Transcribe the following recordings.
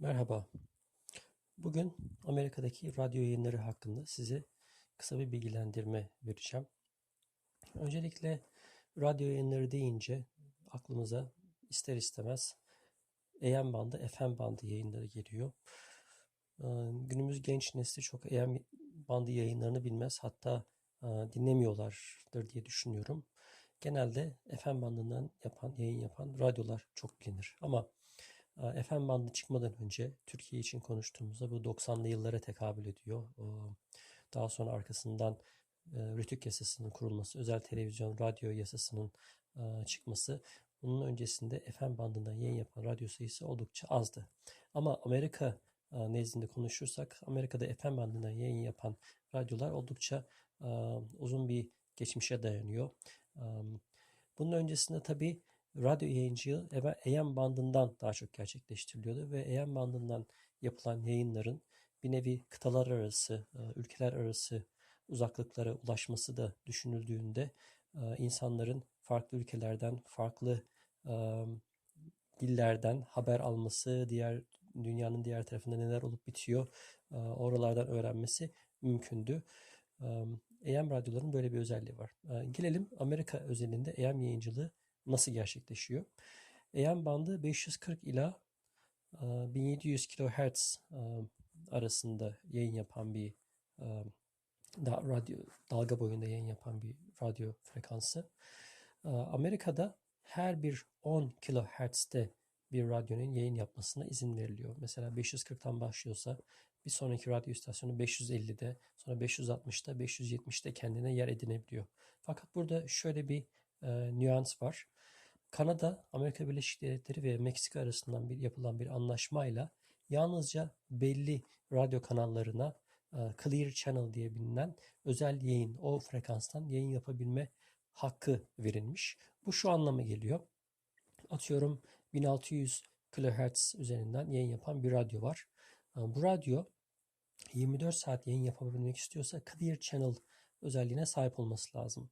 Merhaba. Bugün Amerika'daki radyo yayınları hakkında size kısa bir bilgilendirme vereceğim. Öncelikle radyo yayınları deyince aklımıza ister istemez AM bandı, FM bandı yayınları geliyor. Ee, Günümüz genç nesli çok AM bandı yayınlarını bilmez, hatta e, dinlemiyorlardır diye düşünüyorum. Genelde FM bandından yapan, yayın yapan radyolar çok bilinir. Ama FM bandı çıkmadan önce Türkiye için konuştuğumuzda bu 90'lı yıllara tekabül ediyor. E, Daha sonra arkasından e, Rütük yasasının kurulması, özel televizyon, radyo yasasının e, çıkması. Bunun öncesinde FM bandından yayın yapan radyo sayısı oldukça azdı. Ama Amerika e, nezdinde konuşursak, Amerika'da FM bandından yayın yapan radyolar oldukça uzun bir geçmişe dayanıyor. E, Bunun öncesinde tabii radyo yayıncılığı AM bandından daha çok gerçekleştiriliyordu ve AM bandından yapılan yayınların bir nevi kıtalar arası, e, ülkeler arası uzaklıklara ulaşması da düşünüldüğünde e, insanların farklı ülkelerden, farklı e, dillerden haber alması, diğer dünyanın diğer tarafında neler olup bitiyor, oralardan öğrenmesi mümkündü. AM radyoların böyle bir özelliği var. Gelelim Amerika özelinde AM yayıncılığı nasıl gerçekleşiyor? AM bandı 540 ila 1700 kHz arasında yayın yapan bir da radyo dalga boyunda yayın yapan bir radyo frekansı. Amerika'da her bir 10 kHz'te bir radyonun yayın yapmasına izin veriliyor. Mesela 540'tan başlıyorsa bir sonraki radyo istasyonu 550'de, sonra 560'da, 570'de kendine yer edinebiliyor. Fakat burada şöyle bir e, nüans var. Kanada, Amerika Birleşik Devletleri ve Meksika arasından bir yapılan bir anlaşmayla yalnızca belli radyo kanallarına e, Clear Channel diye bilinen özel yayın, o frekanstan yayın yapabilme hakkı verilmiş. Bu şu anlama geliyor. Atıyorum 1600 kHz üzerinden yayın yapan bir radyo var. E, bu radyo 24 saat yayın yapabilmek istiyorsa Clear Channel özelliğine sahip olması lazım.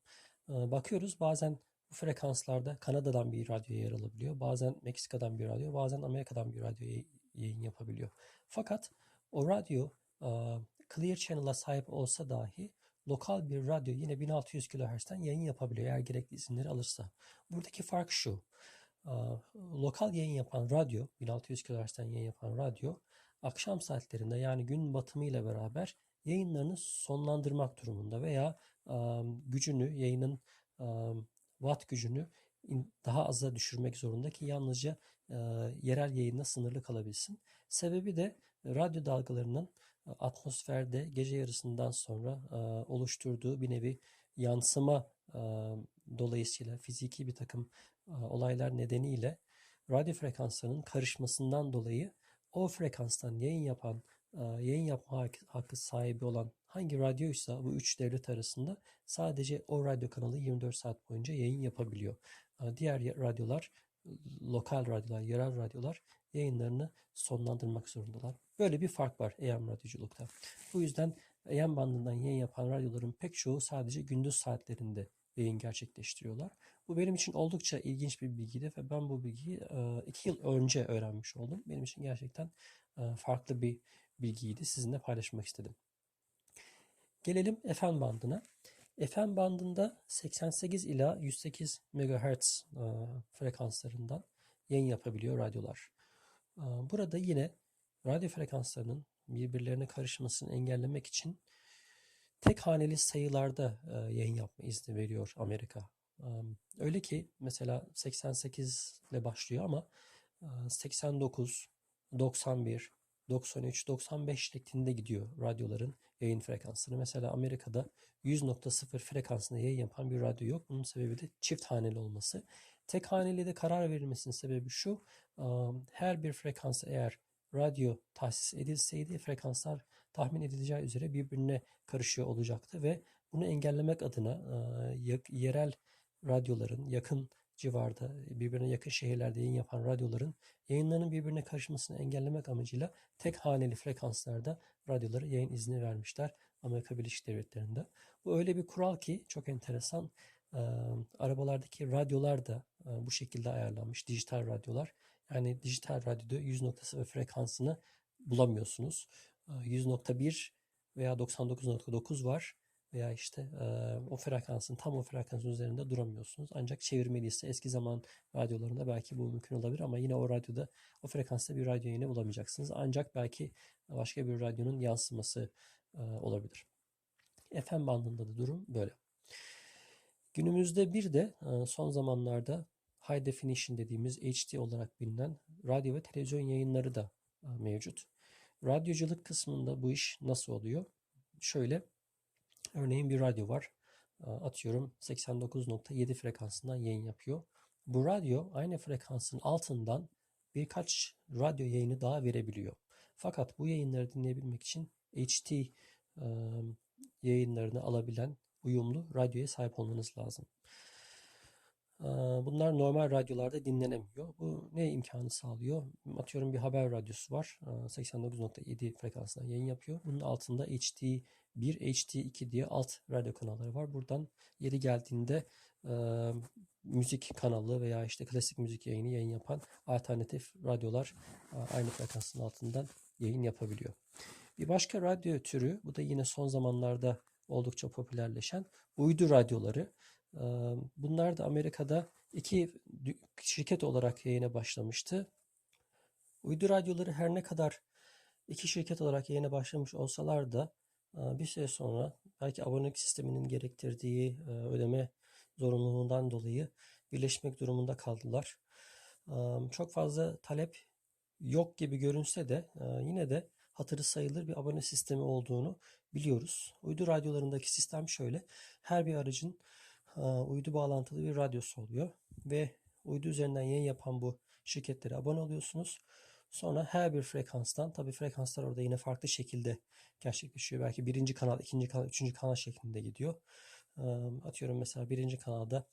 E, bakıyoruz bazen bu frekanslarda Kanada'dan bir radyo yer alabiliyor. Bazen Meksika'dan bir radyo, bazen Amerika'dan bir radyo yayın yapabiliyor. Fakat o radyo Clear Channel'a sahip olsa dahi lokal bir radyo yine 1600 kHz'den yayın yapabiliyor eğer gerekli izinleri alırsa. Buradaki fark şu. Lokal yayın yapan radyo, 1600 kHz'den yayın yapan radyo akşam saatlerinde yani gün batımı ile beraber yayınlarını sonlandırmak durumunda veya gücünü, yayının watt gücünü daha aza düşürmek zorunda ki yalnızca e, yerel yayına sınırlı kalabilsin. Sebebi de radyo dalgalarının atmosferde gece yarısından sonra e, oluşturduğu bir nevi yansıma e, dolayısıyla fiziki bir takım e, olaylar nedeniyle radyo frekanslarının karışmasından dolayı o frekanstan yayın yapan, yayın yapma hakkı sahibi olan hangi radyoysa bu üç devlet arasında sadece o radyo kanalı 24 saat boyunca yayın yapabiliyor. E, diğer radyolar, lokal radyolar, yerel radyolar yayınlarını sonlandırmak zorundalar. Böyle bir fark var AM radyoculukta. Bu yüzden AM bandından yayın yapan radyoların pek çoğu sadece gündüz saatlerinde yayın gerçekleştiriyorlar. Bu benim için oldukça ilginç bir bilgiydi ve ben bu bilgiyi e, iki yıl önce öğrenmiş oldum. Benim için gerçekten e, farklı bir bilgiydi. Sizinle paylaşmak istedim. Gelelim FM bandına. FM bandında 88 ila 108 MHz e, frekanslarından yayın yapabiliyor radyolar. Burada yine radyo frekanslarının birbirlerine karışmasını engellemek için tek haneli sayılarda e, yayın yapma izni veriyor Amerika. Öyle ki mesela 88 ile başlıyor ama 89, 91, 93, 95 şeklinde gidiyor radyoların yayın frekansları. Mesela Amerika'da 100.0 frekansında yayın yapan bir radyo yok. Bunun sebebi de çift haneli olması. Tek haneli de karar verilmesinin sebebi şu. Her bir frekans eğer radyo tahsis edilseydi frekanslar tahmin edileceği üzere birbirine karışıyor olacaktı ve bunu engellemek adına e, yerel radyoların yakın civarda birbirine yakın şehirlerde yayın yapan radyoların yayınlarının birbirine karışmasını engellemek amacıyla tek haneli frekanslarda radyolara yayın izni vermişler Amerika Birleşik Devletleri'nde. Bu öyle bir kural ki çok enteresan. E, arabalardaki radyolar da e, bu şekilde ayarlanmış dijital radyolar. Yani dijital radyoda 100.0 frekansını bulamıyorsunuz. E, 100.1 veya 99.9 var veya işte e, o frekansın tam o frekansın üzerinde duramıyorsunuz. Ancak çevirmeliyse eski zaman radyolarında belki bu mümkün olabilir ama yine o radyoda o frekansta bir radyo yayını bulamayacaksınız. Ancak belki başka bir radyonun yansıması e, olabilir. FM bandında da durum böyle. Günümüzde bir de e, son zamanlarda High Definition dediğimiz HD olarak bilinen radyo ve televizyon yayınları da e, mevcut. Radyoculuk kısmında bu iş nasıl oluyor? Şöyle, örneğin bir radyo var. E, atıyorum 89.7 frekansından yayın yapıyor. Bu radyo aynı frekansın altından birkaç radyo yayını daha verebiliyor. Fakat bu yayınları dinleyebilmek için HD yayınlarını alabilen uyumlu radyoya sahip olmanız lazım. Bunlar normal radyolarda dinlenemiyor. Bu ne imkanı sağlıyor? Atıyorum bir haber radyosu var. 89.7 frekansından yayın yapıyor. Bunun altında HD1, HD2 diye alt radyo kanalları var. Buradan yeri geldiğinde müzik kanalı veya işte klasik müzik yayını yayın yapan alternatif radyolar aynı frekansın altından yayın yapabiliyor. Bir başka radyo türü, bu da yine son zamanlarda oldukça popülerleşen uydu radyoları. Bunlar da Amerika'da iki şirket olarak yayına başlamıştı. Uydu radyoları her ne kadar iki şirket olarak yayına başlamış olsalar da bir süre sonra belki abonelik sisteminin gerektirdiği ödeme zorunluluğundan dolayı birleşmek durumunda kaldılar. Çok fazla talep yok gibi görünse de yine de hatırı sayılır bir abone sistemi olduğunu biliyoruz. Uydu radyolarındaki sistem şöyle. Her bir aracın uydu bağlantılı bir radyosu oluyor ve uydu üzerinden yayın yapan bu şirketlere abone oluyorsunuz. Sonra her bir frekanstan, tabi frekanslar orada yine farklı şekilde gerçekleşiyor. Belki birinci kanal, ikinci kanal, üçüncü kanal şeklinde gidiyor. Atıyorum mesela birinci kanalda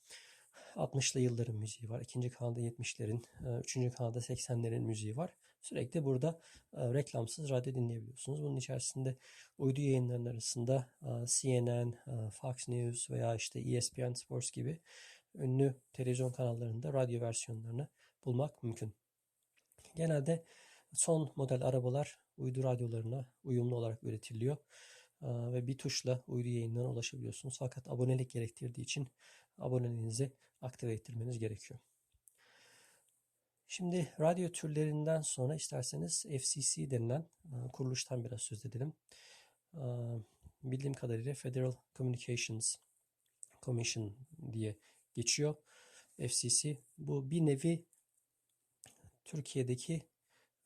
60'lı yılların müziği var. ikinci kanalda 70'lerin, üçüncü kanalda 80'lerin müziği var. Sürekli burada reklamsız radyo dinleyebiliyorsunuz. Bunun içerisinde uydu yayınlarının arasında CNN, Fox News veya işte ESPN Sports gibi ünlü televizyon kanallarında radyo versiyonlarını bulmak mümkün. Genelde son model arabalar uydu radyolarına uyumlu olarak üretiliyor ve bir tuşla uydu yayınlarına ulaşabiliyorsunuz. Fakat abonelik gerektirdiği için aboneliğinizi aktive ettirmeniz gerekiyor. Şimdi radyo türlerinden sonra isterseniz FCC denilen kuruluştan biraz söz edelim. Bildiğim kadarıyla Federal Communications Commission diye geçiyor. FCC bu bir nevi Türkiye'deki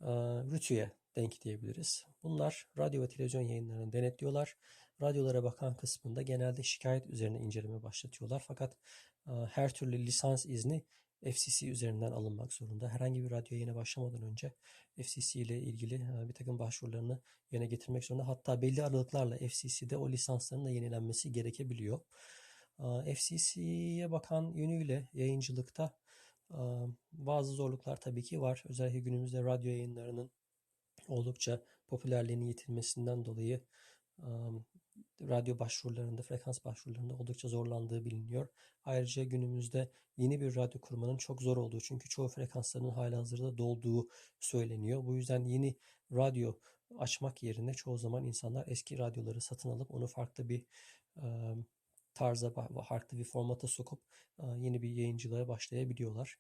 e, RTÜ'ye denk diyebiliriz. Bunlar radyo ve televizyon yayınlarını denetliyorlar. Radyolara bakan kısmında genelde şikayet üzerine inceleme başlatıyorlar. Fakat her türlü lisans izni FCC üzerinden alınmak zorunda. Herhangi bir radyo yayına başlamadan önce FCC ile ilgili e, bir takım başvurularını yerine getirmek zorunda. Hatta belli aralıklarla FCC'de o lisansların da yenilenmesi gerekebiliyor. FCC'ye bakan yönüyle yayıncılıkta bazı zorluklar tabii ki var. Özellikle günümüzde radyo yayınlarının oldukça popülerliğini yitirmesinden dolayı radyo başvurularında, frekans başvurularında oldukça zorlandığı biliniyor. Ayrıca günümüzde yeni bir radyo kurmanın çok zor olduğu çünkü çoğu frekansların hala hazırda dolduğu söyleniyor. Bu yüzden yeni radyo açmak yerine çoğu zaman insanlar eski radyoları satın alıp onu farklı bir tarza, farklı bir formata sokup e, yeni bir yayıncılığa başlayabiliyorlar.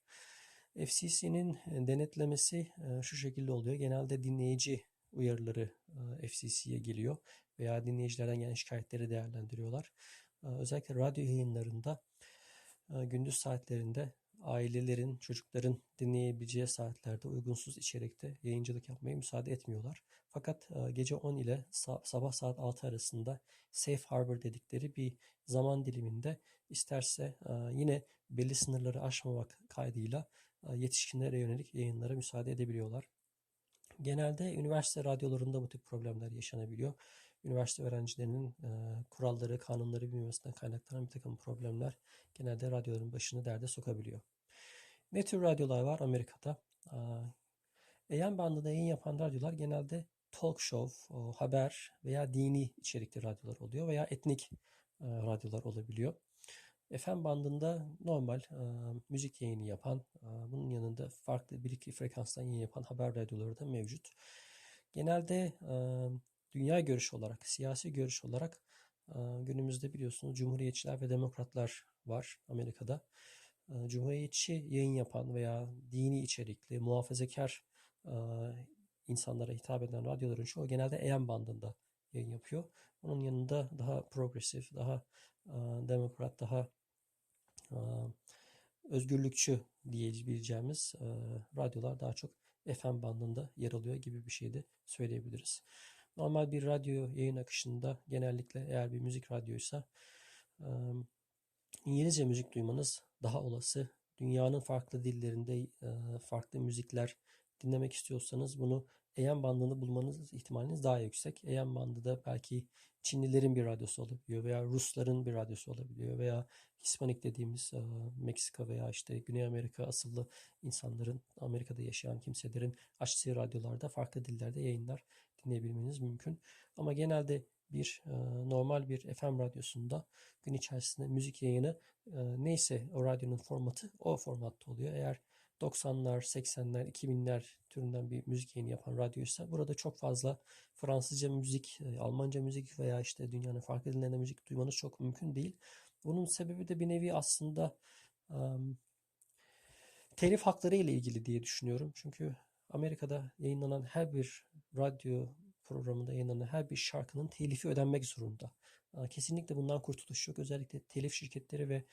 FCC'nin denetlemesi e, şu şekilde oluyor. Genelde dinleyici uyarıları FCC'ye geliyor veya dinleyicilerden gelen şikayetleri değerlendiriyorlar. Özellikle radyo yayınlarında gündüz saatlerinde ailelerin, çocukların dinleyebileceği saatlerde uygunsuz içerikte yayıncılık yapmaya müsaade etmiyorlar. Fakat gece 10 ile sabah saat 6 arasında safe harbor dedikleri bir zaman diliminde isterse yine belli sınırları aşmamak kaydıyla yetişkinlere yönelik yayınlara müsaade edebiliyorlar. Genelde üniversite radyolarında bu tip problemler yaşanabiliyor. Üniversite öğrencilerinin e, kuralları, kanunları bilmemesinden kaynaklanan bir takım problemler genelde radyoların başını derde sokabiliyor. Ne tür radyolar var Amerika'da? AM bandında yayın yapan radyolar genelde talk show, haber veya dini içerikli radyolar oluyor veya etnik e, radyolar olabiliyor. FM bandında normal e, müzik yayını yapan, e, bunun yanında farklı bir iki frekanstan yayın yapan haber radyoları da mevcut. Genelde e, dünya görüşü olarak, siyasi görüş olarak günümüzde biliyorsunuz Cumhuriyetçiler ve Demokratlar var Amerika'da. Cumhuriyetçi yayın yapan veya dini içerikli, muhafazakar insanlara hitap eden radyoların çoğu genelde AM bandında yayın yapıyor. Onun yanında daha progresif, daha demokrat, daha özgürlükçü diyebileceğimiz radyolar daha çok FM bandında yer alıyor gibi bir şey de söyleyebiliriz. Normal bir radyo yayın akışında genellikle eğer bir müzik radyoysa İngilizce müzik duymanız daha olası. Dünyanın farklı dillerinde farklı müzikler dinlemek istiyorsanız bunu AM bandını bulmanız ihtimaliniz daha yüksek. AM bandı da belki Çinlilerin bir radyosu olabiliyor veya Rusların bir radyosu olabiliyor veya Hispanik dediğimiz e, Meksika veya işte Güney Amerika asıllı insanların Amerika'da yaşayan kimselerin açtığı radyolarda farklı dillerde yayınlar dinleyebilmeniz mümkün. Ama genelde bir e, normal bir FM radyosunda gün içerisinde müzik yayını e, neyse o radyonun formatı o formatta oluyor. Eğer 90'lar, 80'ler, 2000'ler türünden bir müzik yayını yapan radyoysa burada çok fazla Fransızca müzik, e, Almanca müzik veya işte dünyanın farklı dillerinde müzik duymanız çok mümkün değil. Bunun sebebi de bir nevi aslında um, telif hakları ile ilgili diye düşünüyorum. Çünkü Amerika'da yayınlanan her bir radyo programında yayınlanan her bir şarkının telifi ödenmek zorunda. Kesinlikle bundan kurtuluş yok. Özellikle telif şirketleri ve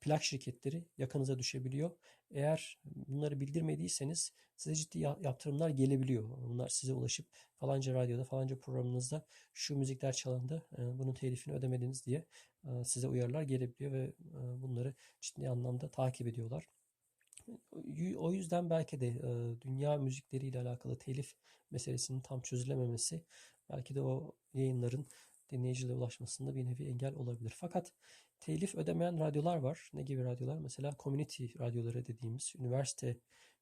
plak şirketleri yakınıza düşebiliyor. Eğer bunları bildirmediyseniz size ciddi yaptırımlar gelebiliyor. Bunlar size ulaşıp falanca radyoda falanca programınızda şu müzikler çalındı bunun telifini ödemediniz diye size uyarılar gelebiliyor ve bunları ciddi anlamda takip ediyorlar. O yüzden belki de dünya müzikleriyle alakalı telif meselesinin tam çözülememesi belki de o yayınların dinleyicilere ulaşmasında bir nevi engel olabilir. Fakat telif ödemeyen radyolar var. Ne gibi radyolar? Mesela community radyoları dediğimiz, üniversite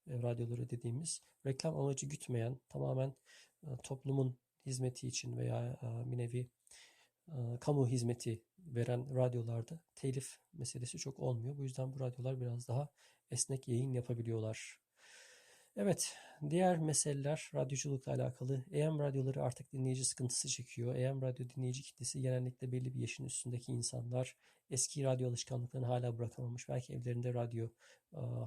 e, radyoları dediğimiz reklam amacı gütmeyen, tamamen e, toplumun hizmeti için veya e, bir nevi kamu hizmeti veren radyolarda telif meselesi çok olmuyor. Bu yüzden bu radyolar biraz daha esnek yayın yapabiliyorlar. Evet, diğer meseleler radyoculukla alakalı. AM radyoları artık dinleyici sıkıntısı çekiyor. AM radyo dinleyici kitlesi genellikle belli bir yaşın üstündeki insanlar. Eski radyo alışkanlıklarını hala bırakamamış. Belki evlerinde radyo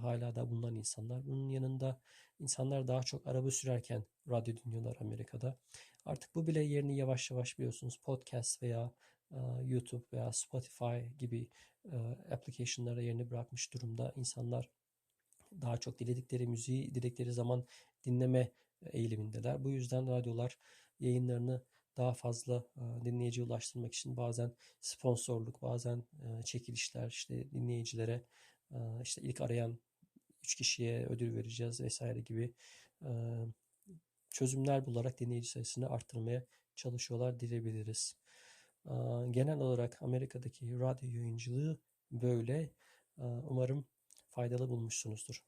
hala da bulunan insanlar. Bunun yanında insanlar daha çok araba sürerken radyo dinliyorlar Amerika'da. Artık bu bile yerini yavaş yavaş biliyorsunuz podcast veya YouTube veya Spotify gibi application'lara yerini bırakmış durumda. İnsanlar daha çok diledikleri müziği diledikleri zaman dinleme eğilimindeler. Bu yüzden radyolar yayınlarını daha fazla dinleyiciye ulaştırmak için bazen sponsorluk, bazen çekilişler işte dinleyicilere işte ilk arayan üç kişiye ödül vereceğiz vesaire gibi çözümler bularak dinleyici sayısını arttırmaya çalışıyorlar diyebiliriz. Genel olarak Amerika'daki radyo yayıncılığı böyle. Umarım faydalı bulmuşsunuzdur.